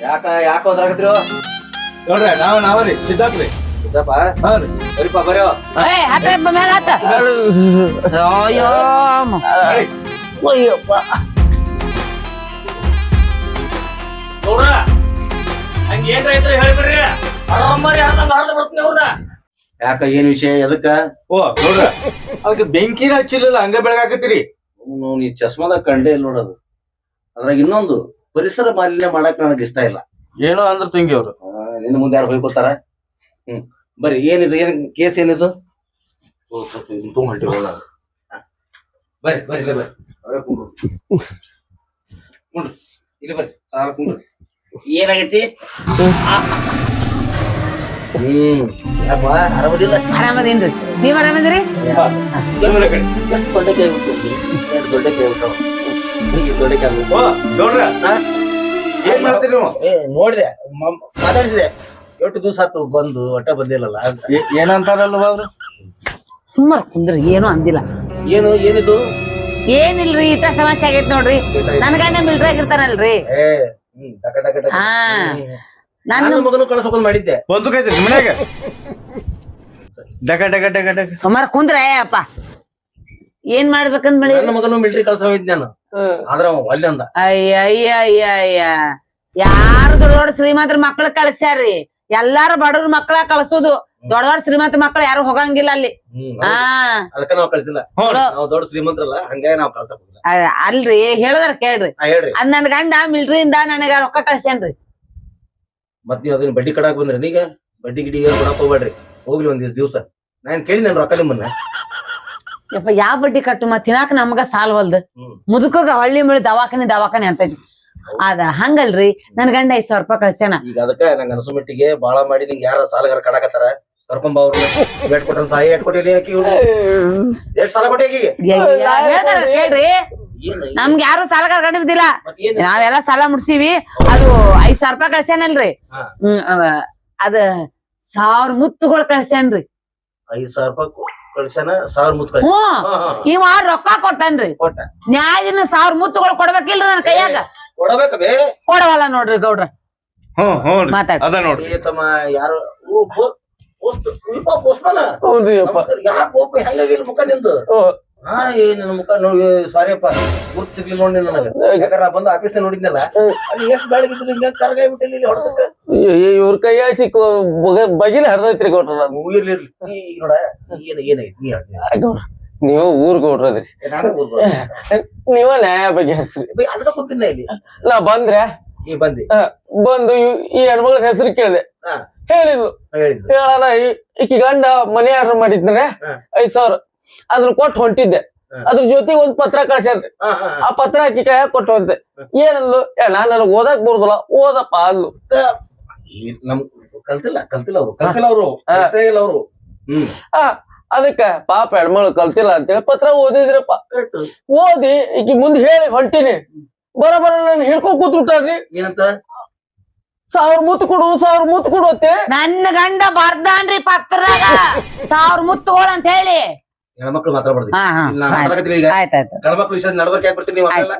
ಯಾಕ ಯಾಕ ಹೋದ್ರಾಗತ್ರಿ ನೋಡ್ರಿ ನಾವ್ ನಾವರಿ ರೀ. ಸಿದ್ದಪ್ಪ ಹಾ ರೀ. ಏ ಮೇಲೆ ಅಯ್ಯೋ ಮ- ಅಯ್ಯಪ್ಪ. ನೋಡ್ರ ಹಂಗ ಏನ್ರ ಐತ್ರಿ ಹೇಳ್ಬಿಡ್ರಿ. ಅರಮರಿ ಹಂಗ ಹರಿದು ಬರ್ತೀನಿ ಅವ್ರನ್ನ ಯಾಕ ಏನ್ ವಿಷಯ ಎದಕ್ಕ? ಓ ನೋಡ್ರ ಅದಕ್ಕೆ ಬೆಂಕಿನ ಹಚ್ಚಿಲ್ಲ ಹಂಗ ಬೆಳಗಾಕತ್ತೀರಿ. ಅವ್ನು ನೀ ಚಸ್ಮಾದಾಗ ಕಂಡೇ ಇಲ್ಲ ನೋಡೋದು ಅದ್ರಾಗ ಇನ್ನೊಂದು ಪರಿಸರ ಮಾಲಿನ್ಯ ಮಾಡಕ್ ನನಗೆ ಇಷ್ಟ ಇಲ್ಲ. ಏನೋ ಅಂದ್ರ ತಂಗಿ ಅವ್ರು. ಇನ್ನು ನಿನ್ನ ಮುಂದೆ ಯಾರು ಹೋಗ್ಕೋತಾರ ಹ್ಮ್. ಬರ್ರಿ ಏನಿದು ಏನ್ ಕೇಸ್ ಏನಿದು? ಬರ್ರಿ ಬರ್ರಿ ಇಲ್ಲೇ ಬರ್ರಿ. ಅವರೇ ಕುಂಡ್ರು ಕುಂಡ್ರು ಇಲ್ಲಿ ಬರ್ರಿ ಸಾಲ ಕುಂಡ್ರಿ ಏನಾಗೈತಿ? ಹ್ಮ್. ಅಪ್ಪ ಆರಾಮದಿಲ್ಲ? ಆರಾಮದೇನ್ರಿ. ನೀವ್ ಆರಾಮದಿರಿ? ಕಣ್. ದೊಡ್ಡ ಕೈ ದೊಡ್ಡ ಕೈ ಏನ್ ಮಾಡ್ತೀರಿ ನೀವು ಏ ನೋಡಿದೆ ಮಾತಾಡಿಸಿದೆ. ಎಷ್ಟು ದಿವಸ ಆತು ಬಂದು ಒಟ್ಟ ಬಂದಿಲ್ಲಲ್ಲ. ಏನಂತಾರಲ್ವ ಅವ್ರು? ಸುಮ್ಮನೆ ಕುಂದ್ರಿ ಏನು ಅಂದಿಲ್ಲ. ಏನು ಏನಿದು? ಏನಿಲ್ರಿ ಇಷ್ಟ ಸಮಸ್ಯೆ ಆಗೈತ್ ನೋಡ್ರಿ. ನನ್ ಗಂಡ ಏ ಹ್ಮ್ ಡಕ ಡಕ ಹಾ. ನನ್ನ ನನ್ನ ಮಗನು ಕಳ್ಸಕೊಂಡ್ ಮಾಡಿದ್ದೆ. ಮನ್ಯಾಗ? ಡಕ ಡಕ ಡಕ ಡಕ. ಸುಮಾರು ಕುಂದ್ರೆ ಅಪ್ಪ. ಏನ್ ಮಾಡ್ಬೇಕಂದ್ ಮಿಲ್ಟ್ರಿ ನನ್ನ ಮಗನು ಮಿಲಿಟರಿ ಕಳ್ಸ ಹೋಗಿದ್ ನಾನು. ಆದ್ರ ಅವ ಅಯ್ಯ ಅಯ್ಯ ಅಯ್ಯ ಅಯ್ಯ ಯಾರು ದೊಡ್ಡ ದೊಡ್ಡ ಶ್ರೀಮಂತರ ಮಕ್ಳು ಕಳ್ಸ್ಯಾರ್ರಿ? ಎಲ್ಲಾರು ಬಡವ್ರ ಮಕ್ಳ ಕಳ್ಸೋದು. ದೊಡ್ಡ ದೊಡ್ಡ ಶ್ರೀಮಂತ ಮಕ್ಳು ಯಾರು ಹೋಗಂಗಿಲ್ಲ ಅಲ್ಲಿ. ಅದಕ್ಕ ನಾವ್ ಕಳ್ಸಿಲ್ಲ. ನಾವ್ ದೊಡ್ಡ ಶ್ರೀಮಂತರಲ್ಲ ಹಂಗಾಗಿ ನಾವ್ ಕಳ್ಸಕ್ ಅಲ್ರಿ ಹೇಳದ್ರ ಕೇಳ್ರಿ. ಅದ್ ನನ್ ಗಂಡ ಮಿಲ್ಟ್ರಿಯಿಂದ ನನಗ ರೊಕ್ಕ ಕಳ್ಸ್ಯಾನ್ರಿ. ಮತ್ ನೀವ್ ಅದನ್ನ ಬಡ್ಡಿ ಕಡಾಕ್ ಬಂದ್ರಿ ನೀಗ ಬಡ್ಡಿ ಗಿಡಿ ಕೊಡಕ್ ಹೋಗ್ಬೇಡ್ರಿ ಹೋಗ್ಲಿ ಒಂದ್ ದಿವ್ಸ. ನಾನ್ ಕೇಳಿ ನನ್ ರೊಕ್ಕ ನಿಮ್ಮನ್ನ. ಯಪ್ಪ ಯಾವ ಬಡ್ಡಿ ಕಟ್ಟು ಮತ್ ತಿನ್ನಾಕ ನಮಗ ಸಾಲ್ವಲ್ದು. ಮುದುಕಗ ಹಳ್ಳಿ ಮುಳಿ ದವಾಖಾನೆ ದವಾಖಾನೆ ಅಂತ ಅದ ಹಂಗಲ್ರಿ ನನ್ ಗಂಡ ಐದ್ ಸಾವಿರ ರೂಪಾಯಿ ಕಳ್ಸ್ಯಾನ. ಈಗ ಅದಕ್ಕ ನಂಗೆ ಅನಸು ಮಟ್ಟಿಗೆ ಬಾಳ ಮಾಡಿ ನಿಂಗೆ ಯಾರ ಸಾಲಗಾರ ಕಡಾಕತ್ತಾರ ಕರ್ಕೊಂಬ ಬೇಟ್ ಆಕಿ ಎಷ್ಟ್ ಸಾಲ ಕೊಟ್ಟಿ ಆಕಿಗೆ? ಹೇಳ್ತಾರ ಕೇಳ್ರಿ. ಏನ್ ನಮ್ಗೆ ಯಾರು ಸಾಲಗಾರ ಬಿದ್ದಿಲ್ಲ ನಾವೆಲ್ಲ ಸಾಲ ಮುಡ್ಸಿವಿ ಅದು ಐದ್ ಸಾವಿರ ರೂಪಾಯಿ ಕಳ್ಸ್ಯಾನಲ್ರಿ. ಹ್ಮ್ ಅದ ಸಾವಿರ ಮುತ್ತುಗಳು ಕಳ್ಸ್ಯಾನ್ರಿ. ಐದ್ ಸಾವಿರ ರೂಪಾಯಿ ಸಾವಿರ ಮುತ್ ಕಳ್ಸ ಹ್ಮ್ ಇವ ರೊಕ್ಕ ಕೊಟ್ಟನ್ರಿ. ಕೊಟ್ಟ. ನ್ಯಾಯದಿನ ಸಾವಿರ ಮುತ್ತುಗಳು ಕೊಡ್ಬೇಕಿಲ್ರಿ ನನ್ನ ಕೈಯಾಗ? ಕೊಡಬೇಕ ಬೇ. ಕೊಡವಲ್ಲ ನೋಡ್ರಿ ಗೌಡ್ರ. ಹ್ಮ್ ಹ್ಮ್ ಮಾತಾಡ್. ಅದ ನೋಡ್ರಿ. ಏ ತಮ್ಮ ಯಾರು ಪೋಸ್ಟ್ ಯಾಕೆ ಹೆಂಗಾಗಿಲ್ಲ ಮುಖ ನಿಂದು. ಹಾ ಏ ನಿನ್ನ ಮುಖ ನೋಡಿ ಸಾರಿ ಅಪ್ಪ. ಗುರ್ತು ಸಿಗ್ಲಿಲ್ಲ ನೋಡಿ ನನಗ. ಯಾಕಂದ್ರೆ ನಾ ಬಂದು ಆಫೀಸ್ ನೋಡಿದ್ನಲ್ಲ ಅಲ್ಲಿ ಎಷ್ಟು ಬೆಳಗಿದ್ರು ಹಿಂಗ ಕರ್ಗಾಯ್ ಬಿಟ್ಟಿಲ್ಲ ಇಲ್ಲಿ ಹೊಡೆದಕ್ಕ? ಇವ್ರ ಕೈಯ ಸಿಕ್ಕು ಬಗಿಲ ಹರಿದೈತ್ರಿ ಕೊಟ್ರ ಇರ್ಲಿ ಇರ್ಲಿ. ಈ ಈಗ ನೋಡ ಏನ ಏನಾಯ್ತು ನೀ ಹೇಳಿ ನೀವು ಊರ್ಗ್ ನೀವ ನ್ಯಾಯ ಬಗ್ಗೆ ಹೆಸ್ರಿ. ಅದಕ್ಕ ಕೂತಿನ ಇಲ್ಲಿ? ನಾ ಬಂದ್ರೆ ನೀ ಬಂದಿ. ಆ, ಬಂದು ಈ ಹೆಣ್ಮಗಳ ಹೆಸರು ಕೇಳಿದೆ. ಹೇಳಿದ್ಲು. ಹೇಳಿದ್ರು ಹೇಳಲ್ಲ ಈಕಿ ಗಂಡ ಮನೆ ಆರ್ಡರ್ ಮಾಡಿದ್ନରେ ಹಾ. ಐದ್ ಸಾವಿರ. ಅದನ್ನ ಕೊಟ್ಟು ಹೊಂಟಿದ್ದೆ. ಅದ್ರ ಜೊತೆಗೆ ಒಂದ್ ಪತ್ರ ಕಳ್ಸ್ಯಾನ್ರಿ ಆ ಪತ್ರ ಹಾಕಿ ಕೈಯಾಗ ಕೊಟ್ಟು ಹೊಂಟೆ ಏನಂದ್ಲು ಏ ನಾನ್ ನನಗ್ ಓದಕ್ ಬರುದಿಲ್ಲ. ಓದಪ್ಪ ಅಂದ್ಲು. ಈ ನಮ್ ಕಲ್ತಿಲ್ಲ ಕಲ್ತಿಲ್ಲ ಅವ್ರು. ಕಲ್ತಿಲ್ಲ ಅವ್ರು. ಇಲ್ಲ ಅವ್ರು. ಹ್ಮ್. ಆ ಅದಕ್ಕ ಪಾಪ ಹೆಣ್ಮಗಳು ಕಲ್ತಿಲ್ಲ ಅಂತೇಳಿ ಪತ್ರ ಓದಿದ್ರಪ್ಪ. ಓದಿ ಈಕಿ ಮುಂದ್ ಹೇಳಿ ಹೊಂಟಿನಿ. ಬರಬರ ನಾನು ಹಿಡ್ಕೊಂಡ್ ಕೂತ್ಬಿಟ್ಟಾರ್ರಿ. ಏನಂತ? ಸಾವಿರ ಮುತ್ತು ಕೊಡು ಸಾವಿರ ಮುತ್ತು ಕೊಡುತ್ತೆ ನನ್ನ ಗಂಡ ಬರ್ದಾನ್ರಿ ಪತ್ರದಾಗ. ಸಾವಿರ ಮುತ್ತು ಅಂತ ಹೇಳಿ. ಹೆಣ್ಮಕ್ಳು ಮಾತಾಡ್ಬಾರ್ದು ಹಾ ಹಾ. ನಾ ಮಾತಾಡಕತ್ತೀನಿ ಈಗ. ಆಯ್ತಾಯ್ತು. ಗಣಮಕ್ಳು ವಿಷಯ ಯಾಕೆ ಬರ್ತೀನಿ ನೀವು ಅಲ್ಲ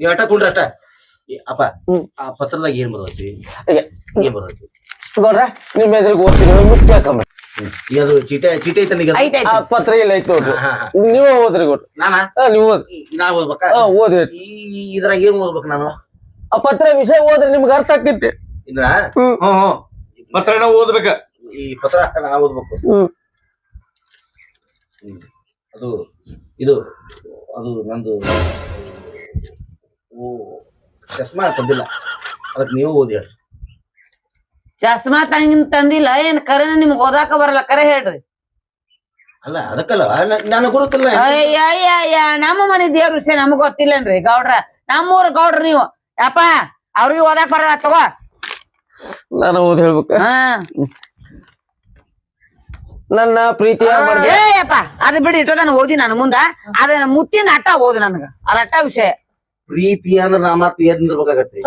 ನೀವ್ ಅಟ್ಟ ಕುಂಡ್ರ ಅಷ್ಟ. ಈ ಅಪ್ಪ ಹ್ಮ್. ಆ ಪತ್ರದಾಗ ಏನ್ ಬರ್ತೈತಿ. ಏನ್ ಬರ್ತೈತಿ ಗೌಡ್ರ ನಿಮ್ ಎದುರಿಗೆ ಓದ್ತೀನಿ ಈಗ ಅದು ಚೀಟೆ ಚೀಟೆ ಐತೆ ಈಗ ಆ ಪತ್ರ ಇಲ್ಲ ಐತಿ ನೋಡ್ರಿ. ಹಾ, ಹಾ. ನೀವೇ ಓದ್ರಿ ಗೌಡ್ರ. ನಾನಾ? ಆ, ನೀವ್ ಓದ್ ಈ- ನಾ ಓದ್ಬೇಕಾ? ಹಾ ಓದ್ರಿ. ಈ ಇದ್ರಾಗ ಏನ್ ಓದ್ಬೇಕು ನಾನು? ಆ ಪತ್ರ ವಿಷಯ ಓದ್ರಿ ನಿಮ್ಗೆ ಅರ್ಥ ಆಗ್ತೈತಿ. ಇದ್ರ? ಹ್ಮ್. ಹ್ಮ್ ಪತ್ರ ನಾವು ಓದ್ಬೇಕ. ಈ ಪತ್ರ ನಾ ಓದ್ಬೇಕು. ಹ್ಮ್. ಅದು ಇದು ಅದು ನಂದು ಓ ಚಸ್ಮಾ ತಂದಿಲ್ಲ. ಅದಕ್ಕೆ ನೀವು ಓದಿ ಹೇಳ್ರಿ ಚಸ್ಮಾ ತಂಗಿನ್ ತಂದಿಲ್ಲ. ಏನ್ ಕರೆನ ನಿಮ್ಗ್ ಓದಾಕ ಬರಲ್ಲ? ಕರೆ ಹೇಳ್ರಿ. ಅಲ್ಲ ಅದಕ್ಕಲ್ಲ ನಾನು ನನಗ್ ಅಯ್ಯ ಅಯ್ಯ ನಮ್ಮ ಮನೆ ದೇವ್ರ ವಿಷಯ ನಮಗ್ ಗೊತ್ತಿಲ್ಲನ್ರಿ ಗೌಡ್ರ. ನಮ್ಮೂರ ಗೌಡ್ರ ನೀವು. ಯಪ್ಪ ಅವ್ರಿಗೆ ಓದಾಕ ಬರಲ್ಲ ತಗೋ. ನಾನು ಓದ್ ಹೇಳ್ಬೇಕು? ಹಾ. ನನ್ನ ಪ್ರೀತಿಯ ಏಯಪ್ಪ ಅದ್ ಬಿಡಿ ಇಟ್ಟೋದನ್ನ ಓದಿ ನನ್ ಮುಂದ. ಅದ ಮುತ್ತಿನ ಅಟ್ಟ ಓದು ನನಗ. ಅದ ಅಟ್ಟ ವಿಷಯ. ಪ್ರೀತಿ ಅಂದ್ರೆ ನಾ ಮತ್ತೆ ಏನ್ ನಿಂದಿರ್ಬೇಕಾಗತ್ತೆ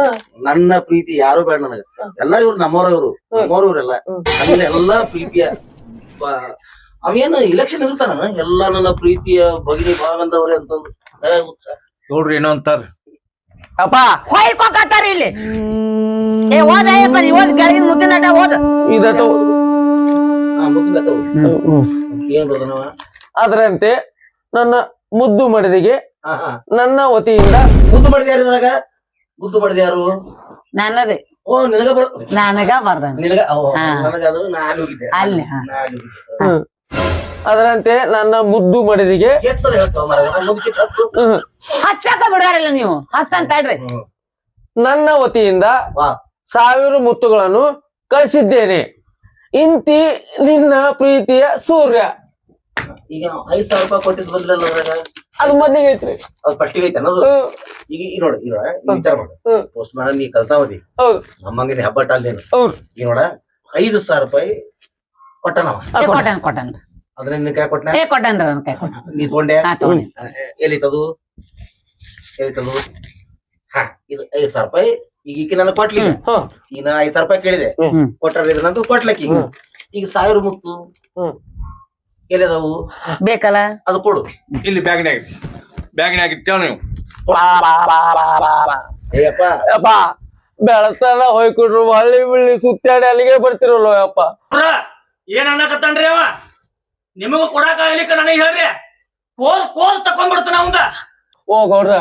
ನನ್ನ ಪ್ರೀತಿ ಯಾರು ಬೇಡ ನನಗ. ಎಲ್ಲ ಇವ್ರು ನಮ್ಮವ್ರ ಇವ್ರು. ನಮ್ಮವ್ರ ಇವ್ರೆಲ್ಲ ಆಮೇಲೆ ಎಲ್ಲಾ ಪ್ರೀತಿಯ ಅವೇನ ಅವೇನು ಇಲೆಕ್ಷನ್ ಇರ್ತಾನ ಎಲ್ಲಾ ನನ್ನ ಪ್ರೀತಿಯ ಭಗಿನಿ ಭಾಗಂದವ್ರೆ ಅಂತಂದ್ರು ನೋಡ್ರಿ ಏನೋ ಅಂತಾರ ಅಪ್ಪ ಹೊಯ್ಕೊಕತ್ತಾರ ಇಲ್ಲಿ. ಏ ಓದ ನೀ ಓದ್ ಕೆಳಗಿನ ಮುದ್ದಿನ ನಟ ಓದ್. ಇದಟ್ಟು ಹಾ ಮುಗಿದ ಏನ್ ಬರ್ದನವ ಅದರಂತೆ ನನ್ನ ಮುದ್ದು ಮಡದಿಗೆ ನನ್ನ ವತಿಯಿಂದ ಮುದ್ದು ಮಡದಿ ಯಾರು ನನಗ? ಮುದ್ದು ಮಡದಿ ಯಾರು? ನಾನು ಓ ನಿನಗ ಬರ್ ನನಗ ಬರ್ದ ನಿನಗ? ಓ, ನನಗ ಅದು ನಾನು ಅಲ್ಲಿ, ಅದರಂತೆ ನನ್ನ ಮುದ್ದು ಮಡದಿಗೆ ಹಚ್ಚಾಕ ಬಿಡಾರಿಲ್ಲ ನೀವು. ಹಸ್ತಂತಾಡ್ರಿ ತಡ್ರಿ. ನನ್ನ ವತಿಯಿಂದ ಸಾವಿರ ಮುತ್ತುಗಳನ್ನು ಕಳಿಸಿದ್ದೇನೆ. ಇಂತಿ ನಿನ್ನ ಪ್ರೀತಿಯ ಸೂರ್ಯ. ಈಗ ಐದ್ ಸಾವಿರ ರೂಪಾಯಿ ಕೊಟ್ಟಿದ್ ಬಂದಿಲ್ಲ ಅದ್ರಾಗ ಅದು ಮೊದಲಿಗೆ ಐತ್ರಿ ಅದು ಫಸ್ಟಿಗೆ ಐತೆ ಅನ್ನೋದು ಈಗ ಈ ನೋಡ ಈ ವಿಚಾರ ಮಾಡು. ಪೋಸ್ಟ್ ಮಾಡ ನೀ ಕಲ್ತಾವದಿ ಹೌದು. ನಮ್ಮಂಗೆ ಹಬ್ಬ ಟಾಲ್ದೇನು ಹೌದು. ಈ ನೋಡ ಐದು ಸಾವಿರ ರೂಪಾಯಿ ಕೊಟ್ಟನವ ಕೊಟ್ಟನ್ ಕೊಟ್ಟನ್. ಅದ್ರ ನಿನ್ನ ಕೈ ಕೊಟ್ಟನ ಏ ಕೊಟ್ಟನ್ರಿ ನನ್ನ ಕೈ ಕೊಟ್ಟ ನೀ ತಗೊಂಡೆ? ಹಾ ತಗೊಂಡಿ. ಎಲ್ಲಿತ್ತದು ಎಲ್ಲಿತ್ತದು ಹಾ ಇದು ಐದು ಸಾವಿರ ರೂಪಾಯಿ ಈಗ ಈಕಿ ನನ್ನ ಕೊಟ್ಲಿ ಹ್ಮ್. ಈಗ ನಾನು ಐದು ಸಾವಿರ ರೂಪಾಯಿ ಕೇಳಿದೆ. ಕೊಟ್ರಿ ಕೊಟ್ಟಾರ ಇದನ್ನಂತೂ ಕೊಟ್ಲಕ್ಕಿ. ಈಗ ಸಾವಿರ ಮುತ್ತು ಹ್ಮ್. ಎಲ್ಲಿದಾವು? ಬೇಕಲ್ಲ? ಅದು ಕೊಡು. ಇಲ್ಲಿ ಬ್ಯಾಗ್ನ್ಯಾಗ ಬ್ಯಾಗ್ನ್ಯಾಗ ಇಟ್ಟ ನೀವು? ಏಯಪ್ಪ ಯಪ್ಪ ಬೆಳತನ ಹೋಯ್ಕೊಟ್ರು ಹಳ್ಳಿ ಬಿಳ್ಳಿ ಸುತ್ತಾಡಿ ಅಲ್ಲಿಗೆ ಬರ್ತಿರಲ್ಲ ಅಪ್ಪ. ಅವ್ರ ಏನ್ ಅನ್ನಕತ್ತಾನ್ರಿ ಅವ? ನಿಮಗ ಕೊಡಾಕ ಆಗ್ಲಿಕ್ಕ ನನಗೆ ಹೇಳ್ರಿ. ಕೋಲ್ ಕೋಲ್ ತಕೊಂಡ್ಬಿಡ್ತಾನ ಅವಂದ ಓ ಗೌಡ್ರ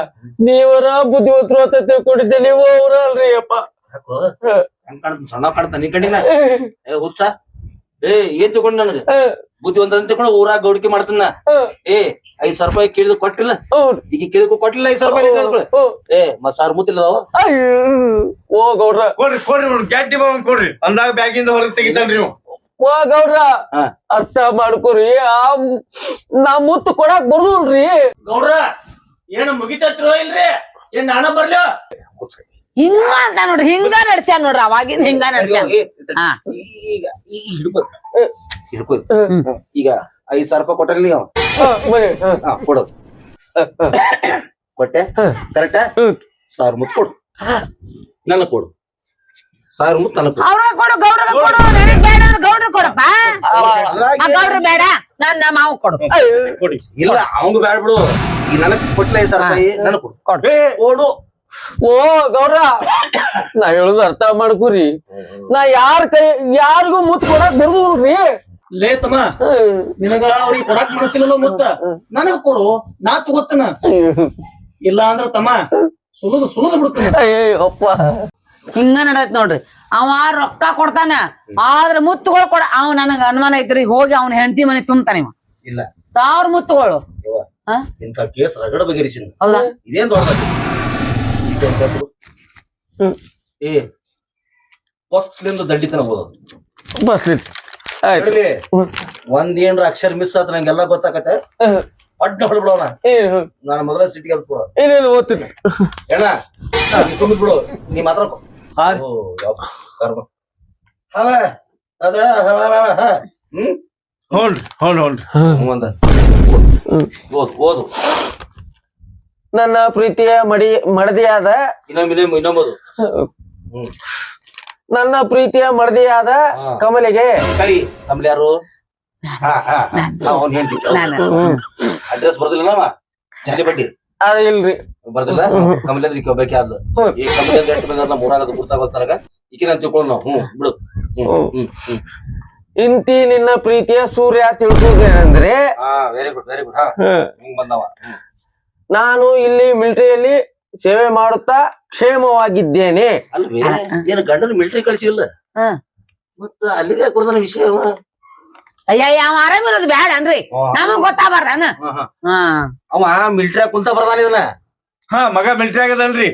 ನೀವರ ಬುದ್ಧಿವಂತರು ಅಂತ ತಿಳ್ಕೊಂಡಿದ್ದೆ. ನೀವು ಅವ್ರ ಅಲ್ರಿ ಅಪ್ಪ ಸಣ್ಣ ಕಾಣ್ತ ನೀ ಕಣ್ಣಿನ? ಏ ಹುಚ್ಚ. ಏ ಏನ್ ತಗೊಂಡ್ ನನಗೆ? ಬುದ್ಧಿವಂತ ಅಂತ ತಿಳ್ಕೊಂಡು ಊರಾಗ ಗೌಡಿಕೆ ಮಾಡ್ತಾನ? ಏ ಐದ್ ಸಾವಿರ ರೂಪಾಯಿ ಕೇಳಿದ್ ಕೊಟ್ಟಿಲ್ಲ? ಈಗ ಕೇಳಿದ್ ಕೊಟ್ಟಿಲ್ಲ ಐದ್ ಸಾವಿರ ರೂಪಾಯಿ ಏ ಮತ್ ಸಾರ್ ಮುತ್ತಿಲ್ಲ ಓ ಗೌಡ್ರ ಕೊಡ್ರಿ ಕೊಡ್ರಿ ಒಂದು ಗ್ಯಾಟಿ ಬಾವನ್ ಕೊಡ್ರಿ. ಅಂದಾಗ ಬ್ಯಾಗಿಂದ ಹೊರಗೆ ತೆಗಿತಾನ್ರಿ ನೀವು ಓ ಗೌಡ್ರ. ಅರ್ಥ ಮಾಡ್ಕೊರಿ. ಆ ನಾ ಮುತ್ತು ಕೊಡಾಕ್ ಬರ್ದಲ್ರಿ. ಗೌಡ್ರ ಏನ್ ಮುಗಿತತ್ರೋ ಇಲ್ರಿ? ಏನ್ ನಾನ ಬರ್ಲೋ? ಹಿಂಗ ಅಂತ ನೋಡ್ರಿ ಹಿಂಗ ನಡ್ಸ್ಯಾನ ನೋಡ್ರಿ ಅವಾಗಿಂದ ಹಿಂಗ ನಡ್ಸ್ಯಾನ ಹಾ. ಈಗ ಈಗ ಹಿಡ್ಕೊ. ಹಿಡ್ಕೊ. ಈಗ ಐದ್ ಸಾವಿರ ರೂಪಾಯಿ ಕೊಟ್ಟಲ್ಲಿ ಅವ ಹಾ, ಕೊಡು. ಕೊಟ್ಟೆ? ಕರೆಕ್ಟ. ಸಾವಿರ ಮುತ್ ಕೊಡು. ನನ್ನ ಕೊಡು. ಸಾವಿರ ಮುತ್ ನನ್ನ ಕೊಡು. ಅವ್ರ ಕೊಡು ಗೌಡ್ರ ಕೊಡು ನನಗ್ ಬೇಡ ಅಂದ್ರೆ ಗೌಡ್ರ ಕೊಡಪ್ಪ ಆ ಗೌಡ್ರ ಬೇಡ. ನಾನ್ ನಮ್ಮ ಮಾವು ಕೊಡು ಕೊಡಿ. ಇಲ್ಲ ಅವಂಗ ಬ್ಯಾಡ ಬಿಡು. ಈಗ ನನಗ್ ಕೊಟ್ಲ ಸರ್ ನನಗ್ ಕೊಡು. ಕೊಡು. ಓ ಗೌರ. ನಾ ಹೇಳುದು ಅರ್ಥ ಮಾಡ್ಕೊರಿ. ನಾ ಯಾರ ಕೈ ಯಾರಿಗೂ ಮುತ್ತು ಕೊಡಕ್ ಬರ್ದಲ್ರಿ. ಲೇ ತಮ್ಮ. ನಿನಗ ಅವ್ರಿಗೆ ಕೊಡಾಕ್ ಮನಸ್ಸಿಲ್ಲ ಮತ್ತ. ನನಗ್ ಕೊಡು. ನಾ ತಗೋತನ. ಇಲ್ಲ ಅಂದ್ರ ತಮ್ಮ ಸುಲದ ಸುಲದ ಬಿಡ್ತಾನೆ. ಅಯ್ಯಪ್ಪ ಹಿಂಗ ನಡತ್ ನೋಡ್ರಿ. ಅವ ರೊಕ್ಕ ಕೊಡ್ತಾನ. ಆದ್ರ ಮುತ್ತುಗಳು ಕೊಡ ಅವ್ ನನಗ ಅನುಮಾನ ಐತ್ರಿ ಹೋಗಿ ಅವ್ನ ಹೆಂಡತಿ ಮನೆ ತುಂಬ್ತಾನ ಇವ. ಇಲ್ಲ. ಸಾವಿರ ಮುತ್ತುಗಳು? ಇಂಥ ಕೇಸ್ ರಗಡ ಬಗೆಹರಿಸಿನ ಹೌದಾ ಇದೇನ್ ದೊಡ್ಡ. ಹ್ಮ್. ಏ ಫಸ್ಟ್ಲಿಂದ ದಂಡಿತನ ಓದೋದು. ಆಯ್ತು. ನೋಡ್ಲಿ ಒಂದ್ ಏನ್ರ ಅಕ್ಷರ ಮಿಸ್ ಆತ ನಂಗೆಲ್ಲ ಗೊತ್ತಾಕತ್ತೆ. ಅಡ್ಡ ಹೊಡ್ಬಿಡೋಣ. ನಾನು ಮೊದಲ ಸಿಟಿಗೆ ಹಬ್ಸ್ಬಿಡೋ ಇನ್ನೇನು ಓದ್ತೀನಿ. ಹೇಳ? ಸುಮ್ಮನೆ ಬಿಡು ನೀ ಮಾತ್ರ. ಓ, ಯಪ್ಪ, ಕರ್ಮ. ಹವ ಅದ್ರ ಹವ, ಹವ, ಹವ, ಹ್ಮ್? ಹ್ಞೂ ಹ್ಞೂನ್ರಿ ಹ್ಮ್ ಅಂದ ಓದು ಓದು. ನನ್ನ ಪ್ರೀತಿಯ ಮಡಿ ಮಡದಿಯಾದ ಇನ್ನೊಮ್ಮೆ ಇನ್ನೊಮ್ಮೆ ಇನ್ನೊಮ್ಮದು. ಹ್ಮ್. ನನ್ನ ಪ್ರೀತಿಯ ಮಡದಿಯಾದ. ಕಮಲಿಗೆ. ಕಳಿ ನಮ್ಲಿ ಯಾರು? ಅಡ್ರೆಸ್ ಬರ್ದಿಲ್ಲ ಅವ? ಜಾಲಿ ಬಡ್ಡಿ ಅದ ಇಲ್ರಿ. ಬರ್ದಿಲ್ಲ ಕಮಲೇಂದ್ರ ಈಕೆ ಒಬ್ಬಾಕಿ ಆದ್ಲು. ಈ ಕಮಲೇಂದ್ರ ಅಂದ್ರೆ ಎಷ್ಟು ಬಂದ ಮೂರಾಗದು ಗುರ್ತಾಗೋತಾರಾಗ ಈಕೆ ಈಕಿನ ತಿಳ್ಕೊಂಡು ನಾವು. ಹ್ಮ್ ಬಿಡು. ಹ್ಮ್ ಹ್ಮ್. ಹ್ಮ್ ಹ್ಮ್. ಇಂತಿ ನಿನ್ನ ಪ್ರೀತಿಯ ಸೂರ್ಯ ತಿಳಿಸುವುದೇನೆಂದ್ರೆ ಹಾ ವೆರಿ ಗುಡ್ ವೆರಿ ಗುಡ್ ಹಾ ಹ್ಮ್. ಹಿಂಗ್ ಬಂದವ. ನಾನು ಇಲ್ಲಿ ಮಿಲಿಟರಿಯಲ್ಲಿ ಸೇವೆ ಮಾಡುತ್ತಾ ಕ್ಷೇಮವಾಗಿದ್ದೇನೆ. ಅಲ್ವೇ ಏನು ಗಂಡನ ಮಿಲಿಟರಿ ಕಳಿಸಿಲ್ಲ ಹಾ. ಮತ್ತ ಅಲ್ಲಿಗೆ ಕೊಡ್ತಾನ ವಿಷಯವಾ? ವಿಷಯ ಅವ? ಅಯ್ಯ ಅವ ಆರಾಮ್ ಇರೋದು ಬೇಡ ಅನ್ರಿ. ನಮಗ್ ಹಾ, ಅವ ಮಿಲಿಟರಿ ಕುಂತ ಬರ್ದಾನ ಇದನ್ನ. ಹಾ ಮಗ ಮಿಲ್ಟ್ರಿ ಆಗದನ್ರಿ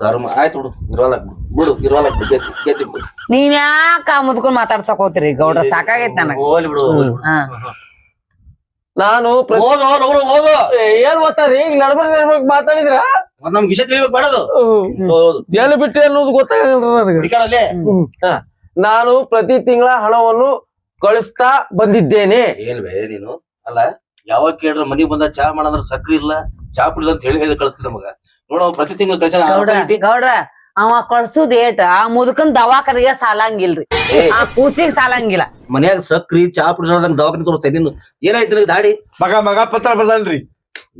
ಕರ್ಮ ಆಯ್ತು ಬಿಡು ಇರೋಲಕ್ ಬಿಡು. ಬಿಡು ಇರೋಲಕ್ ಬಿಡು ಗೆದ್ದಿ ಗೆದ್ದಿ ಬಿಡು. ನೀವ್ ಯಾಕ ಮುದ್ಕೊಂಡ್ ಮಾತಾಡ್ಸಕ್ ಹೋಗ್ತೀರಿ ಗೌಡ್ರ ಸಾಕಾಗೈತ್ ನನಗ. ಹೋಗ್ಲಿ ಬಿಡು ಹೋಗ್ಲಿ ಬಿಡು. ಹಾ. ನಾನು ಪ್ರತಿ- ಹೋಗೋ ಏ, ಏನ್ ಈಗ ಮಾತಾಡಿದ್ರ? ಮತ್ತ್ ನಮ್ಗೆ ವಿಷಯ ತಿಳಿಬೇಕು ಬೇಡದು ಎಲ್ಲಿ ಬಿಟ್ಟೆ ಅನ್ನೋದು ಗೊತ್ತಾಗಲ್ಲ ನನಗೆ. ನಾನು ಪ್ರತಿ ತಿಂಗಳ ಹಣವನ್ನು ಕಳಿಸ್ತಾ ಬಂದಿದ್ದೇನೆ. ಏನ್ ಬೇ ನೀನು? ಅಲ್ಲ ಯಾವಾಗ ಕೇಳ್ರ ಮನಿ ಬಂದ ಚಾ ಮಾಡಂದ್ರ ಸಕ್ರಿ ಇಲ್ಲ ಚಾ ಕುಡಿಲ್ಲ ಅಂತ ಹೇಳಿ ಹೇಳಿ ಕಳಿಸ್ತೀನಿ ನಮಗ. ನೋಡ ಪ್ರತಿ ತಿಂಗಳು ಕಳ್ಸ ಗೌಡ್ರ ಗೌಡ್ರ ಅವ ಕಳ್ಸುದ್ ಏಟ್ ಆ ಮುದುಕನ್ ದವಾಖಾನಿಗೆ ಸಾಲಂಗಿಲ್ರಿ. ಆ ಕೂಸಿಗೆ ಸಾಲಂಗಿಲ್ಲ. ಮನ್ಯಾಗ ಸಕ್ರಿ ಚಾ ಕುಡಿದಂಗ ದವಾಖಾನೆ ತೋರಿಸ್ತೇನೆ ನೀನು. ಏನಾಯ್ತು ನಿನಗೆ ದಾಡಿ? ಮಗ ಮಗ ಪತ್ರ ಬರ್ದಲ್ರಿ.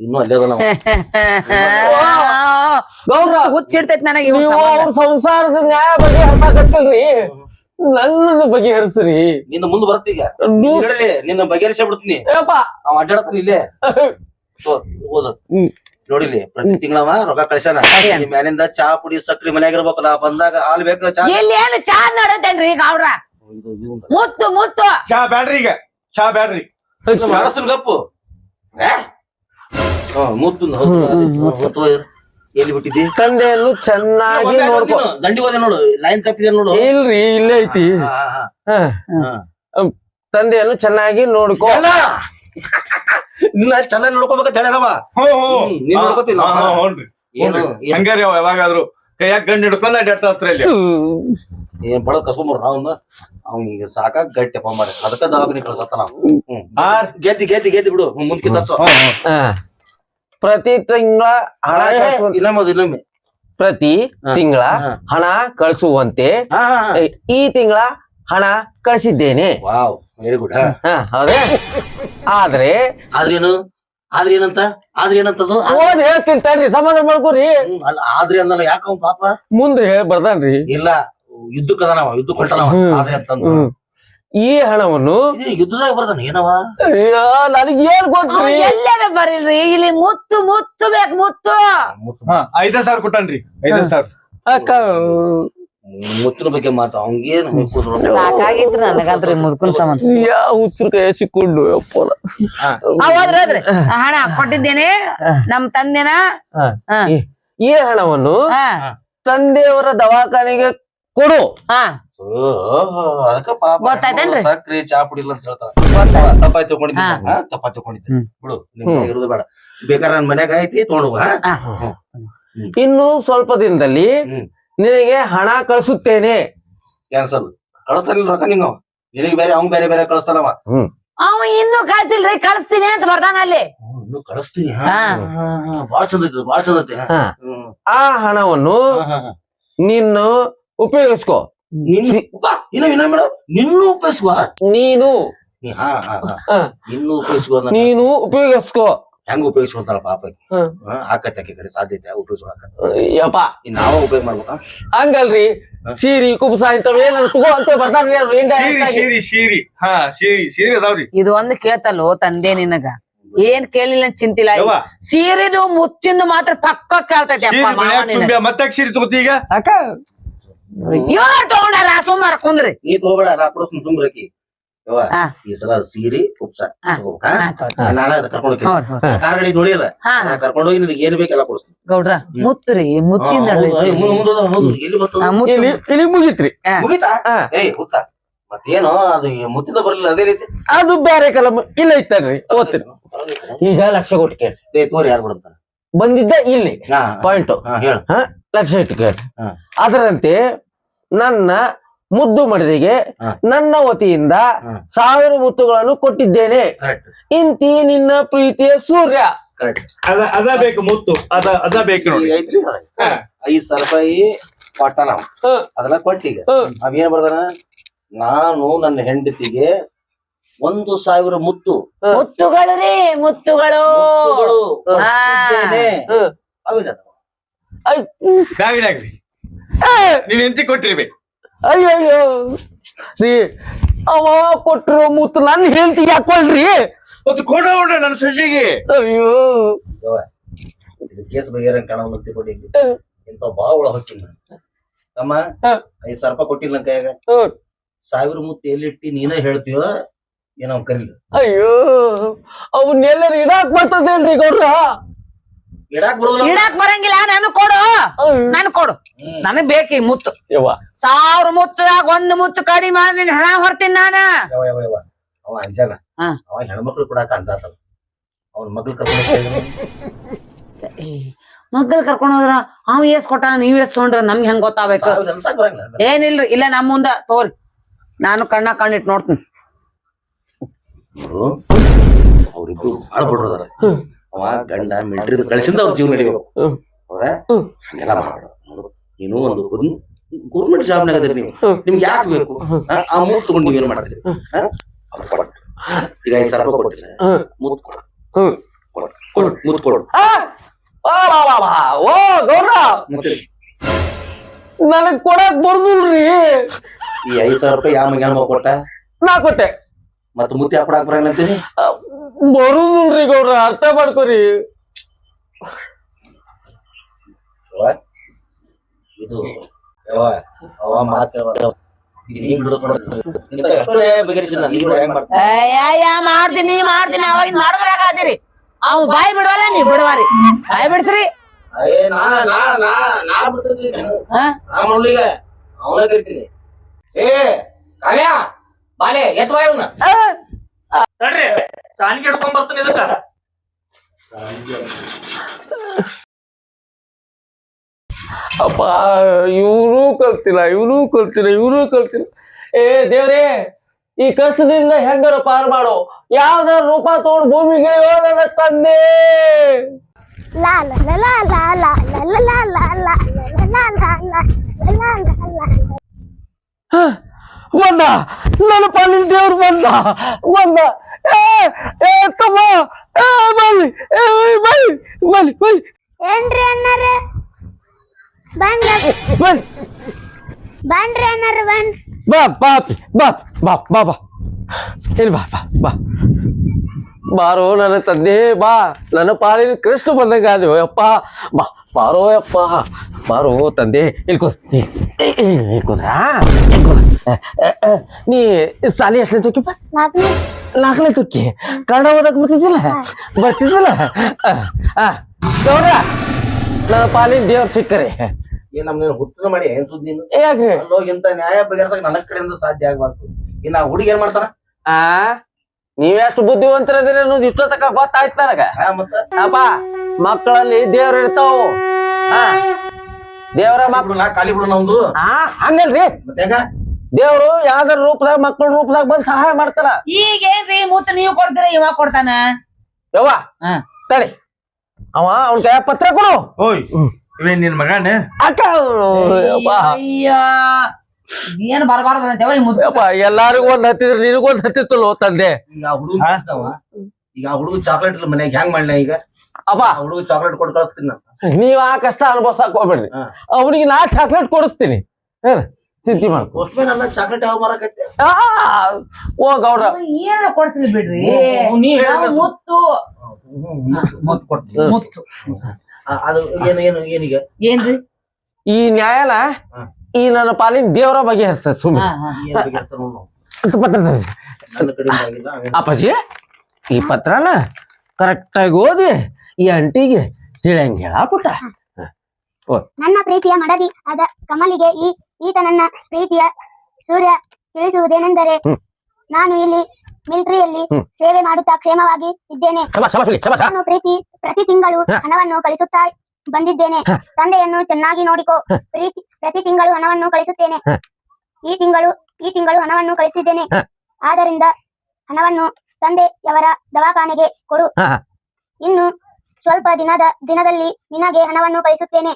ಇನ್ನು ಅಲ್ಲೇ ಅದ ನಾವು ಗೌಡ್ರ ಹುಚ್ಚಿಡ್ತೈತಿ ನನಗೆ ಇವ್ ನೀವು ಸಂಬಂಧ. ಅವ್ರ ಸಂಸಾರದ ನ್ಯಾಯ ಬಗ್ಗೆ ಹರ್ಸಾಕತ್ತಿಲ್ರಿ ನನ್ನದು ಬಗೆಹರಿಸ್ರಿ ನಿನ್ನ ಮುಂದೆ ಬರ್ತೀಗ ನಿನ್ನ ಬಗೆಹರಿಸೇ ಬಿಡ್ತೀನಿ ಅಡ್ಡಾಡ್ತೀನಿ ಅವ ಅಡ್ಡಾಡತಾನ ಇಲ್ಲೇ ನೋಡಿಲಿ ಪ್ರತಿ ತಿಂಗಳವ ರೊಕ್ಕ ಕಳ್ಸ್ಯಾನ. ನಿಮ್ ಮ್ಯಾಲಿಂದ ಚಾ ಪುಡಿ ಸಕ್ರಿ ಮನ್ಯಾಗ ಇರ್ಬೇಕು ನಾ ಬಂದಾಗ ಹಾಲು ಬೇಕು ಚಾ ಇಲ್ಲಿ ಏನು ಚಾ ನಡತೇನ್ರಿ ಈಗ ಅವ್ರ ಇದು. ಮುತ್ತು ಮುತ್ತು ಚಾ ಬ್ಯಾಡ್ರಿ ಈಗ ಚಾ ಬ್ಯಾಡ್ರಿ ಮಾಡಸ್ತೀನಿ ಗಪ್ಪು ಹಾ ಮುತ್ತು ಮುತ್ತು ಎಲ್ಲಿ ಬಿಟ್ಟಿದ್ದಿ ತಂದೆಯನ್ನು ಚೆನ್ನಾಗಿ ನೋಡ್ಕೊ ದಂಡಿ ಹೋದೆ ನೋಡು. ಲೈನ್ ತಪ್ಪಿದೆ ನೋಡು. ಇಲ್ರಿ ಇಲ್ಲೇ ಐತಿ. ಹಾ, ಹಾ, ಹಾ. ತಂದೆಯನ್ನು ಚೆನ್ನಾಗಿ ನೋಡ್ಕೋ. ನಿನ್ನ ಚೆನ್ನಾಗಿ ನೋಡ್ಕೋಬೇಕಂತ ಹ್ಮ್, ನೀನ್ ನೋಡ್ಕೋತೀನಿ? ಏನು ಏನ್- ಹಂಗಾರಿ ಅವ ಯಾವಾಗಾದ್ರು? ಕೈಯಾಗ ಗಂಡ ಹಿಡ್ಕೊಂಡ್ರಲ್ಲಿ ಅಡ್ಡಾಡ್ತಾ ಹತ್ರ ಇಲ್ಲಿ. ಏನ್ ಬಡ ಕಸ್ಕೊಂಬರ್ ನಾವ್ ಅವ್ನಿಗೆ ಸಾಕಾಗ ಗಟ್ಟಿಯಪ್ಪ ಮಾಡಿ ಅದಕ್ಕ ದವಾಖಾನೆ ಕಳ್ಸತ್ತ ನಾವು. ಹ್ಮ್. ಆ. ಗೆದ್ದಿ ಗೆದ್ದಿ ಗೆದ್ದಿ ಬಿಡು. ಮುಂದ್ಕಿತ್ತ. ಪ್ರತಿ ತಿಂಗಳ ಹಣ ಕಳ್ಸುವ- ಇನ್ನೊಮ್ಮೆ ಅದು ಪ್ರತಿ. ತಿಂಗಳ ಹಾ. ಹಣ ಕಳಿಸುವಂತೆ. ಈ ತಿಂಗಳ ಹಣ ಕಳಿಸಿದ್ದೇನೆ. ವಾವ್ ವೆರಿ ಗುಡ್ ಹ, ಹೌದೇ? ಆದ್ರೆ ಆದ್ರೇನು? ಆದ್ರೆ ಏನಂತ ಆದ್ರೆ ಏನಂತ ಓದ್ ಹೇಳ್ತೀನಿ ತಡ್ರಿ ಸಮಾಧಾನ ಮಾಡ್ಕೋರಿ ಹ್ಮ್, ಅಲ್ಲ ಆದ್ರೆ ಅಂದಲ್ಲ ಯಾಕ ಅವ್ನ್ ಪಾಪ? ಮುಂದೆ ಹೇಳ್ ಬರ್ದಾನ್ರಿ ಇಲ್ಲ ಯುದ್ಧ ಕದನವ ಯುದ್ಧ ಕೊಟ್ಟನವ ಹ್ಮ್. ಆದ್ರೆ ಅಂತಂದು. ಹ್ಮ್. ಈ ಹಣವನ್ನು ಇದು ಯುದ್ಧದಾಗ ಬರ್ದಾನ ಏನವ? ಅಯ್ಯೋ ನನಗೆ ಏನ್ ಗೊತ್ತ್ರಿ? ಎಲ್ಲಾರ ಬರೀಲ್ರಿ ಇಲ್ಲಿ ಮುತ್ತು ಮುತ್ತು ಬೇಕು ಮುತ್ತು. ಐದ ಸಾವಿರ ಕೊಟ್ಟನ್ರಿ ಐದ ಸಾವಿರ. ಅಕ್ಕ. ಮುತ್ತಿನ ಬಗ್ಗೆ ಮಾತು ಅವಂಗೇನ್ ಸಾಕಾಗಿತ್ತು ನನಗಂತ್ರಿ ಮುದ್ಕುನ್ ಸಂಬಂಧ. ಯಾವ ಹುಚ್ಚರ ಕೈ ಸಿಕ್ಕೊಂಡು ಹೋದ್ರಿ ಹಣ ಕೊಟ್ಟಿದ್ದೇನೆ ನಮ್ ತಂದೆನ. ಈ- ಹಣವನ್ನು ತಂದೆಯವರ ದವಾಖಾನೆಗೆ ಕೊಡು. ಹಾ. ಅದಕ್ಕ ಪಾಪ ಗೊತ್ತಾಯ್ತೇನ್ರಿ? ಸಕ್ರಿ ಚಾ ಪುಡಿಲ್ಲ ಅಂತ ಹೇಳ್ತಾರ. ತಪ್ಪಾಯ್ ತಗೊಂಡಿದ್ದೆ. ಹಾ. ಹಾ, ತಪ್ಪಾಯ್ತು ತಿಳ್ಕೊಂಡಿದ್ದೆ ಹ್ಮ್. ಬಿಡು ನಿಮ್ಗೆ ಇರೋದು ಬೇಡ. ಬೇಕಾದ್ರೆ ನನ್ ಮನ್ಯಾಗ ಐತಿ ತಗೊಂಡು. ಇನ್ನು ಸ್ವಲ್ಪ ದಿನದಲ್ಲಿ ಹ್ಮ್. ನಿನಗೆ ಹಣ ಕಳಿಸುತ್ತೇನೆ. ಕ್ಯಾನ್ಸಲ್. ಕಳಿಸ್ತಾನಿಲ್ಲ ರೊಕ್ಕ ನಿಂಗ ನಿನಗೆ ಬೇರೆ ಅವ್ನ್ ಬೇರೆ ಬೇರೆ ಕಳಿಸ್ತಾನವ. ಅವ ಇನ್ನು ಕಳ್ಸಿಲ್ರಿ ಕಳಿಸ್ತೀನಿ ಅಂತ ಬರ್ತಾನ ಅಲ್ಲಿ. ಇನ್ನು ಕಳಿಸ್ತೀನಿ ಹಾ, ಬಾಳ ಚಂದ ಐತಿ ಬಾಳ್ ಚಂದ ಐತಿ ಹಾ. ಹಾ. ಆ ಹಣವನ್ನು. ನೀನು ಉಪಯೋಗಿಸ್ಕೊ. ನಿನ್ನ ಉಪಯೋಗಿಸುವ ನೀನು. ನಿನ್ನೂ ಉಪಯೋಗಿಸುವ ನೀನು. ಉಪಯೋಗಿಸ್ಕೊ. ಹೆಂಗ್ ಉಪಯೋಗಿಸ್ಕೊಂತಾರ ಪಾಪ? ಹ್ಮ್. ಆಕತ್ತೆ ಆಕಿ ಕಡೆ ಸಾಧ್ಯತೆ ಉಪಯೋಗಿಸ್ಕೊಳಕ ನಾವ ಉಪಯೋಗ ಮಾಡ್ಬೇಕ? ಹಂಗಲ್ರಿ. ಸೀರಿ ಕುಬ್ಸ ಏನಾರ ತಗೋ ಅಂತ ಹಾ ಅದಾವ್ರಿ ಇದು ಒಂದು ಕೇಳ್ತಲ್ಲೋ ತಂದೆ ನಿನಗ? ಏನ್ ಕೇಳಿಲ್ಲ ಚಿಂತಿಲ್ಲ ಸೀರೆದು ಸೀರಿದು ಮುತ್ತಿಂದು ಮಾತ್ರ ಪಕ್ಕ ಕೇಳ್ತೈತೆ ಮತ್ತೆ ಸೀರೆ ತಗೋತಿ ಈಗ? ಅಕ್ಕ ಇವ್ರು ತಗೊಂಡಾರ ಸುಮಾರ ಕುಂದ್ರಿ? ನೀ ತಗೋಬೇಡ ಸುಮ್ ಯವ್ವ. ಈ ಸಲ ಸೀರೆ ಉಪ್ಸ ಹಾ. ತಗೋಬೇಕಾ? ಹಾ, ತಗೋ. ನಾನ ಅದ್ ಕರ್ಕೊಂಡು ಹೋಗ್ತೀನಿ. ಹೌದ್ ಹೌದ್. ಕಾರ್ ಗಾಡಿ ನೋಡಿಲ್ಲ ಹಾ. ನಾ ಕರ್ಕೊಂಡು ಹೋಗಿ ನಿನಗೆ ಏನ್ ಬೇಕೆಲ್ಲ ಕೊಡಿಸ್ತೀನಿ. ಗೌಡ್ರ ಮುತ್ರಿ ಮುತ್ತಿಂದ ಹಾ, ಹೌದು, ಏ, ಮುಂದ್- ಮುಂದ್ ಅದ, ಹೌದು ಎಲ್ಲಿ ಬರ್ತದ? ಇಲ್ಲಿ ಇಲ್ಲಿ ಮುಗಿತ್ರಿ. ಮುಗಿತಾ? ಹಾ. ಏಯ್ ಹುತ್ತ ಮತ್ತೇನು ಅದು ಮುತ್ತಿದ ಬರಲಿಲ್ಲ ಅದೇ ರೀತಿ. ಅದು ಬೇರೆ ಕಲಮ್ ಇಲ್ಲ ಓದ್ತೀನಿ. ಈಗ ಲಕ್ಷ ಕೊಟ್ಟು ಕೇಳಿ ಏ ತೋರಿ ಯಾರು ಬಿಡುತ್ತಾನ ಬಂದಿದ್ದ ಇಲ್ಲಿ. ಪಾಯಿಂಟ್ ಲಕ್ಷ ಇಟ್ಟು ಅದರಂತೆ ನನ್ನ ಮುದ್ದು ಮಡದಿಗೆ ನನ್ನ ವತಿಯಿಂದ. ಸಾವಿರ ಮುತ್ತುಗಳನ್ನು ಕೊಟ್ಟಿದ್ದೇನೆ. ಕರೆಕ್ಟ್ ಇಂತಿ ನಿನ್ನ ಪ್ರೀತಿಯ ಸೂರ್ಯ. ಕರೆಕ್ಟ್ ಅದ ಅದ ಬೇಕು ಮುತ್ತು. ಅದ ಅದ ಬೇಕು ನೋಡಿ. ಐತ್ರಿ? ಹಾ. ಐದ್ ಸಾವಿರ ರೂಪಾಯಿ ಕೊಟ್ಟ ನಾವು. ಅದನ್ನ ಕೊಟ್ಟೀಗ. ಅವೇನ್ ಬರ್ದಾನ ನಾನು ನನ್ನ ಹೆಂಡತಿಗೆ ಒಂದು ಸಾವಿರ ಮುತ್ತು. ಮುತ್ತುಗಳು ರೀ ಮುತ್ತುಗಳು. ಮುತ್ತುಗಳು. ಕೊಟ್ಟಿದ್ದೇನೆ. ಹ. ಅವೇನದು? ಐ, ಬ್ಯಾಗ್ನಾಗ್ರಿ ನೀನ್ ಎಂತಿ ಕೊಟ್ಟಿರ್ಬೇಕು ಅಯ್ಯೋ ಅಯ್ಯೋ. ರೀ ಅವ ಕೊಟ್ರು ಮುತ್ತು ನನ್ನ ಹೇಳ್ತಿ ಯಾಕೊಳ್ರಿ ಮತ್ತು ಕೊಡೋಣ ನನ್ನ ಸೊಸೆಗೆ. ಅಯ್ಯೋ. ಯವ್ವ, ಇದು ಕೇಸ್ ಬಗೆಹರಂಗ್ ಕಾಣಲ್ಲ ಅಂತ ಹ. ಇಂತ ಬಾಳ ಒಳ ಹೊಕ್ಕಿನ ತಮ್ಮ ಹ. ಐದ್ ಸಾವಿರ ರೂಪಾಯಿ ಕೊಟ್ಟಿಲ್ಲ ನನ್ ಕೈಯಾಗ. ಹ್ಮ್. ಸಾವಿರ ಮುತ್ತು ಎಲ್ಲಿಟ್ಟಿ ನೀನೇ ಹೇಳ್ತೀವ ಏನೋ ಕರೀಲಿ. ಅಯ್ಯೋ ಅವನ್ನೆಲ್ಲರೂ ಇಡಾಕ್ ಬರ್ತದೇನ್ರಿ ಗೌಡ್ರ? ಇಡಾಕ್ ಬರೋದಿಲ್ಲ ಇಡಾಕ್ ಬರಂಗಿಲ್ಲ ನಾನು ಕೊಡು. ನಾನು ಕೊಡು. ನನಗ್ ಬೇಕಿ ಮುತ್ತು. ಯವ್ವ. ಸಾವಿರ ಮುತ್ತದಾಗ ಒಂದ್ ಮುತ್ತು ಕಡಿಮೆ ಮಾಡಿ ನಿನ್ ಹಣ ಹೊರ್ತೀನಿ ನಾನ. ಯಾವ ಯಾವ ಯಾವ ಅವ ಅಂಜಾನ. ಹಾ. ಅವ ಹೆಣ್ಮಕ್ಳು ಕೊಡಾಕ ಅಂಜಾತವ. ಅವ್ನ ಮಕ್ಳು ಕರ್ಕೊಂಡು ಹೋಗ್ತಾ ಮಗ್ಗಲ್ ಕರ್ಕೊಂಡ್ ಹೋದ್ರ ಅವ್ ಎಸ್ ಕೊಟ್ಟ ನೀವ್ ಎಸ್ ತೊಗೊಂಡ್ರ ನಮ್ಗೆ ಹೆಂಗ್ ಗೊತ್ತಾಗ್ಬೇಕು? ಸಾವಿರ ಅನ್ಸಾಕ್ ಬರಂಗಿಲ್ಲ. ಏನಿಲ್ರಿ ಇಲ್ಲ ನಮ್ ಮುಂದ ತಗೋರಿ. ನಾನು ಕಣ್ಣ ಕಣ್ಣಿಟ್ ನೋಡ್ತೀನಿ. ಅವ್ರಿಬ್ರು ಬಾಳ ಬಡ್ರದಾರ ಅವ ಗಂಡ ಮಿಲ್ಟ್ರಿ ಕಳ್ಸಿಂದ ಅವ್ರ ಜೀವನ ನಡಿಬೇಕು ಹ್ಮ್. ಹೌದಾ ಹ್ಮ್. ಹಂಗೆಲ್ಲ ಮಾಡು ನೋಡು, ನೀನು ಒಂದು ಗೌರ್ಮೆಂಟ್ ಜಾಬ್ನಾಗ ಅದಿರಿ ನೀವು ಹ್ಮ್. ನಿಮ್ಗೆ ಯಾಕೆ ಬೇಕು ಆ, ಆ ಮೂರ್ ತಗೊಂಡು ನೀವೇನ್ ಮಾಡ್ತೀರಿ ಆ? ಅವ್ರ್ ಕೊಟ್ಟು. ಈಗ ಐದ್ ಸಾವಿರ ರೂಪಾಯಿ ಕೊಟ್ಟಿಲ್ಲ ಹ್ಮ್. ಮೂತ್ ಕೊಡು ಹ್ಮ್. ಕೊಡು ಮುತ್ತು ಕೊಡು ಆ! ಆ, ಬಾ, ಬಾ, ಬಾ. ಓ ಗೌಡ್ರ ಮುತ್ತು ನನಗ್ ಕೊಡಕ್ ಬರ್ದಿಲ್ರಿ ಈ ಐದ್ ಸಾವಿರ ರೂಪಾಯಿ ಯಾವ ಮಂಗ್ಯಾನ ಕೊಟ್ಟ ನಾ ಕೊಟ್ಟೆ ಮತ್ತ ಮುತ್ತಿ ಹಾಕೊಡಕ್ ಬರಂಗಂತೀನಿ ಆ, ಬರುದಿಲ್ರಿ ಗೌಡ್ರ ಅರ್ಥ ಮಾಡ್ಕೊರಿ. ಇದು ಯವ್ವ, ಅವ ಮಾತ್ ಕೇಳ್ಬೇಡ. ಇದು ಹಿಂಗ್ ಬಿಡಿಸ್ ಬಗೆಹರಿಸಿಲ್ಲ ನೀವ್ ಹೆಂಗ್ ಮಾಡ್ತೀನಿ ಅಯ್ಯ ಮಾಡ್ತೀನಿ ಮಾಡ್ತೀನಿ ಅವಾಗ ಮಾಡಿದ್ರಾಗದಿರಿ ಅವ್ ಬಾಯಿ ಬಿಡವಲ್ಲ ನೀವ್ ಬಿಡವಾರಿ. ಬಾಯಿ ಬಿಡ್ಸ್ರಿ. ಅಯ್ಯ ನಾ ನಾ ನಾ ನಾ ಬಿಡ್ತೀನಿ ಹಾ? ನಾ ಅವನ ಕರಿತೀನಿ. ಏ ಕಾವ್ಯ! ಬಾಲೆ ಎತ್ವಾ ಇವನ ಸಾನಿಗೆ ಹಿಡ್ಕೊಂಡ್ ಬರ್ತಾನೆ ಇದಕ್ಕ ಅಪ್ಪ ಇವ್ರು ಕಲ್ತಿಲ್ಲ ಇವ್ರು ಕಲ್ತಿಲ್ಲ ಇವ್ರು ಕಲ್ತಿಲ್ಲ ಏ ದೇವ್ರೇ ಈ ಕಸದಿಂದ ಹೆಂಗಾರ ಪಾರ್ ಮಾಡೋ ಯಾವ್ದಾರ ರೂಪ ತಗೊಂಡು ಭೂಮಿಗೆ ನನ್ನ ತಂದೆ ಹ ಬಂದ ನನ್ನ ಪಾಲಿನ ದೇವ್ರು ಬಂದ ಬಂದ ಏ ಏ ತಮ್ಮ ಏ ಬಲ್ಲಿ ಏ ಬಲ್ಲಿ ಬಲ್ಲಿ ಬಲ್ಲಿ ಏನ್ರಿ ಅಣ್ಣಾರೆ ಬಂದ್ ಬಲ್ಲಿ ಬಂದ್ರಿ ಅಣ್ಣಾರೆ ಬಂದ್ ಬಾ ಬಾ ಬಾಪ್ ಬಾ ಬಾ ಬಾ ಬಾ ಇಲ್ಲಿ ಬಾ ಬಾ ಬಾ ಬಾರೋ ನನ್ನ ತಂದೆ ಬಾ ನನ್ನ ಪಾಲಿನ ಕೃಷ್ಣ ಬಂದಂಗ ಆದ್ಯೋ ಯಪ್ಪ ಬಾ ಬಾರೋ ಯಪ್ಪ ಬಾರೋ ತಂದೆ ಇಲ್ಲಿ ಕೂತ್ ಇಲ್ಲಿ ಕೂತ್ರ ಇಲ್ಲಿ ನೀ ಸಾಲಿ ಎಷ್ಟನೇ ತುಕ್ಕಿಪ್ಪ ನಾಲ್ಕನೇ. ತುಕ್ಕಿ ಕನ್ನಡ ಓದಕ್ ಬರ್ತಿದ್ದಿಲ್ಲ? ಬರ್ತಿದ್ದಿಲ್ಲ? ಗೌಡ್ರ ನನ್ನ ಪಾಲಿನ ದೇವ್ರು ಸಿಕ್ಕರೆ. ಏನ್ ನಮ್ಗೆ ಹುಚ್ಚನ ಮಾಡಿ ಏನ್ ಸುದ್ದಿ ನೀನು? ಯಾಕೆ? ಅಲ್ಲೋ ಇಂತ ನ್ಯಾಯ ಬಗೆಹರ್ಸಕ್ ನನ್ನ ಕಡೆಯಿಂದ ಸಾಧ್ಯ ಆಗ್ಬಾರ್ದು. ಇನ್ನ ಹುಡುಗಿ ಏನ್ ಮಾಡ್ತಾರ ಆ ನೀವೆಷ್ಟು ಬುದ್ಧಿವಂತರದಿರಿ ಅನ್ನೋದು ಇಷ್ಟೊತ್ತಕ ಗೊತ್ತಾಯ್ತು ನನಗ. ಅಪ್ಪ ಮಕ್ಕಳಲ್ಲಿ ದೇವ್ರ ಇರ್ತಾವ. ದೇವರ ಮಕ್ಕಳು ನಾ ಖಾಲಿ ಬಿಡೋಣ ಒಂದು ಆ ಹಂಗಲ್ರಿ. ಮತ್ತೆ ದೇವ್ರು ಯಾವ್ದಾರ ರೂಪದಾಗ ಮಕ್ಕಳ ರೂಪದಾಗ ಬಂದ್ ಸಹಾಯ ಮಾಡ್ತಾರ. ಈಗೇನ್ರಿ ಮೂತ್ ನೀವ್ ಕೊಡ್ತೀರ ಇವ ಕೊಡ್ತಾನ? ಯವ್ವ ಹಾ. ತಡಿ. ಅವ ಅವನ್ ಕೈ ಪತ್ರ ಕೊಡು. ಓಯ್ ಇವೇನ್ ನಿನ್ ಮಗನ? ಅಕ್ಕ ಅಯ್ಯ ಏನ್ ಬರಬಾರ್ದು ಅಂತೇವ ಈ ಹತ್ತಿದ್ರ ನಿನಗ ಎಲ್ಲಾರಿಗೂ ಒಂದ್ ಹತ್ತಿದ್ರ ನಿನಗೊಂದ್ ಹತ್ತಿತ್ತಲ್ಲೋ ತಂದೆ? ಈಗ ಹುಡುಗ ಈಗ ಹುಡುಗ ಚಾಕ್ಲೇಟ್ ಇಲ್ಲ ಮನ್ಯಾಗ ಹೆಂಗ್ ಮಾಡ್ಲ ಈಗ? ಅಪ್ಪ. ಹುಡುಗ ಚಾಕ್ಲೇಟ್ ಕೊಟ್ಟು ಕಳಿಸ್ತೀನಿ ನಾನು. ನೀವ್ ಆ ಕಷ್ಟ ಅನುಭವಿಸಕ್ ಹೋಗ್ಬೇಡ್ರಿ. ಹಾ. ಅವನಿಗೆ ನಾ ಚಾಕ್ಲೇಟ್ ಕೊಡಿಸ್ತೀನಿ. ಏನ್ ಚಿಂತೆ ಮಾಡ ಪೋಸ್ಟ್ ಮ್ಯಾನ್ ಅಲ್ಲ ಚಾಕ್ಲೇಟ್ ಯಾವ ಮಾರಕೈತೆ ಓ ಗೌಡ್ರ. ಏನ ಕೊಡ್ಸ್ಲಿ ಬಿಡ್ರಿ? ನೀ ನಾವು ಮುತ್ತು. ಮುತ್ತು ಕೊಡ್ತೀನಿ ಮುತ್ತು. ಆ, ಅದು ಏನು ಏನು ಏನೀಗ? ಏನ್ರಿ? ಈ ನ್ಯಾಯಾಲಯ ಹಾ. ಈ ನನ್ನ ಪಾಲಿನ ದೇವರ ಬಗ್ಗೆ ಸುಮ್ಮನೆ ಹಾ ಹಾ. ಏನ್ ಬಗೆಹರ್ಸ್ತಾರೋ ನೋಡು. ಪತ್ರದಲ್ಲಿ ನನ್ನ ಕಡೆಯಿಂದ ಆಗಿಲ್ಲ ಹಂಗೆ. ಅಪ್ಪಾಜಿ ಈ ಪತ್ರನ ಕರೆಕ್ಟ್ ಆಗಿ ಓದಿ ಈ ಅಂಟಿಗೆ ತಿಳಿಯಂಗ ಹೇಳಾಪುಟ್ಟ ನನ್ನ ಪ್ರೀತಿಯ ಮಡದಿ ಅದ ಕಮಲಿಗೆ ಈ ಈತ ನನ್ನ ಪ್ರೀತಿಯ ಸೂರ್ಯ ತಿಳಿಸುವುದೇನೆಂದರೆ ನಾನು ಇಲ್ಲಿ ಮಿಲಿಟರಿಯಲ್ಲಿ ಸೇವೆ ಮಾಡುತ್ತಾ ಕ್ಷೇಮವಾಗಿ ಇದ್ದೇನೆ. ನಾನು ಪ್ರೀತಿ ಪ್ರತಿ ತಿಂಗಳು. ಹಣವನ್ನು ಕಳಿಸುತ್ತಾ ಬಂದಿದ್ದೇನೆ. ತಂದೆಯನ್ನು ಚೆನ್ನಾಗಿ ನೋಡಿಕೋ. ಪ್ರೀತಿ ಪ್ರತಿ ತಿಂಗಳು ಹಣವನ್ನು ಕಳಿಸುತ್ತೇನೆ. ಈ ತಿಂಗಳು ಈ ತಿಂಗಳು ಹಣವನ್ನು ಕಳಿಸಿದ್ದೇನೆ. ಆದ್ದರಿಂದ ಹಣವನ್ನು ತಂದೆಯವರ ದವಾಖಾನೆಗೆ ಕೊಡು. ಇನ್ನು ಸ್ವಲ್ಪ ದಿನದ ದಿನದಲ್ಲಿ ನಿನಗೆ ಹಣವನ್ನು ಕಳಿಸುತ್ತೇನೆ.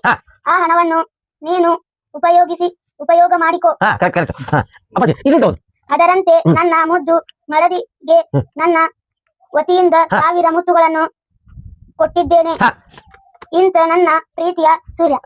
ಆ ಹಣವನ್ನು ನೀನು ಉಪಯೋಗಿಸಿ ಉಪಯೋಗ ಮಾಡಿಕೋ ಹಾ ಕರೆಕ್ಟ್ ಕರೆಕ್ಟ್ ಹಾ ಅಪ್ಪಾಜಿ ಇಲ್ಲಿ ಹೌದು ಅದರಂತೆ ನನ್ನ ಮುದ್ದು ಮಡದಿಗೆ ನನ್ನ ವತಿಯಿಂದ. ಸಾವಿರ ಮುತ್ತುಗಳನ್ನು ಕೊಟ್ಟಿದ್ದೇನೆ. ಹ. ಇಂತ ನನ್ನ ಪ್ರೀತಿಯ ಸೂರ್ಯ.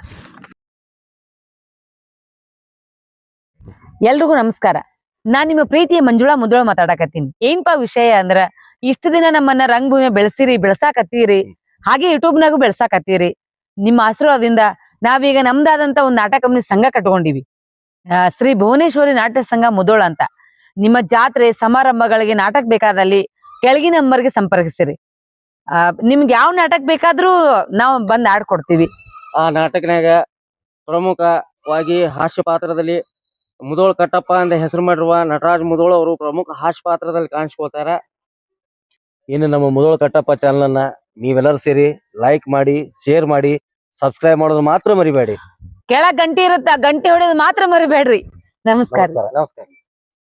ಎಲ್ರಿಗೂ ನಮಸ್ಕಾರ. ನಾ ನಿಮ್ಮ ಪ್ರೀತಿಯ ಮಂಜುಳಾ ಮುದ್ರೋಳ ಮಾತಾಡಕತ್ತೀನಿ. ಏನ್ಪಾ ವಿಷಯ ಅಂದ್ರ ಇಷ್ಟ ದಿನ ನಮ್ಮನ್ನ ರಂಗಭೂಮಿ ಬೆಳೆಸಿರಿ ಬೆಳಸಾಕತ್ತೀರಿ ಹಾಗೆ ಯೂಟ್ಯೂಬ್ ನಾಗೂ ಬೆಳ್ಸಾಕತ್ತೀರಿ. ನಿಮ್ಮ ಆಶೀರ್ವಾದದಿಂದ ನಾವೀಗ ನಮ್ದಾದಂತ ಒಂದ್ ನಾಟಕ ಕಂಪನಿ ಸಂಘ ಕಟ್ಕೊಂಡಿವಿ. ಶ್ರೀ ಭುವನೇಶ್ವರಿ ನಾಟ್ಯ ಸಂಘ ಮುದೋಳ ಅಂತ. ನಿಮ್ಮ ಜಾತ್ರೆ ಸಮಾರಂಭಗಳಿಗೆ ನಾಟಕ ಬೇಕಾದಲ್ಲಿ ಕೆಳಗಿನ ನಂಬರ್ಗೆ ಸಂಪರ್ಕಿಸಿರಿ. ಆ, ನಿಮ್ಗೆ ಯಾವ ನಾಟಕ ಬೇಕಾದ್ರೂ ನಾವು ಬಂದ್ ಆಡ್ಕೊಡ್ತೀವಿ. ಆ ನಾಟಕನಾಗ ಪ್ರಮುಖವಾಗಿ ಹಾಸ್ಯ ಪಾತ್ರದಲ್ಲಿ ಮುದೋಳ್ ಕಟ್ಟಪ್ಪ ಅಂತ ಹೆಸರು ಮಾಡಿರುವ ನಟರಾಜ್ ಮುದೋಳ ಅವರು ಪ್ರಮುಖ ಹಾಸ್ಯ ಪಾತ್ರದಲ್ಲಿ ಕಾಣಿಸ್ಕೊಳ್ತಾರ. ಇನ್ನು ನಮ್ಮ ಮುದೋಳ ಕಟ್ಟಪ್ಪ ಚಾನಲ್ ನೀವೆಲ್ಲರೂ ಸೇರಿ ಲೈಕ್ ಮಾಡಿ ಶೇರ್ ಮಾಡಿ ಸಬ್ಸ್ಕ್ರೈಬ್ ಮಾಡೋದು ಮಾತ್ರ ಮರಿಬೇಡಿ. ಕೆಳಗ್ ಗಂಟಿ ಇರುತ್ತೆ ಗಂಟಿ ಹೊಡೆಯೋದು ಮಾತ್ರ ಮರಿಬೇಡ್ರಿ. ನಮಸ್ಕಾರ ನಮಸ್ಕಾರ.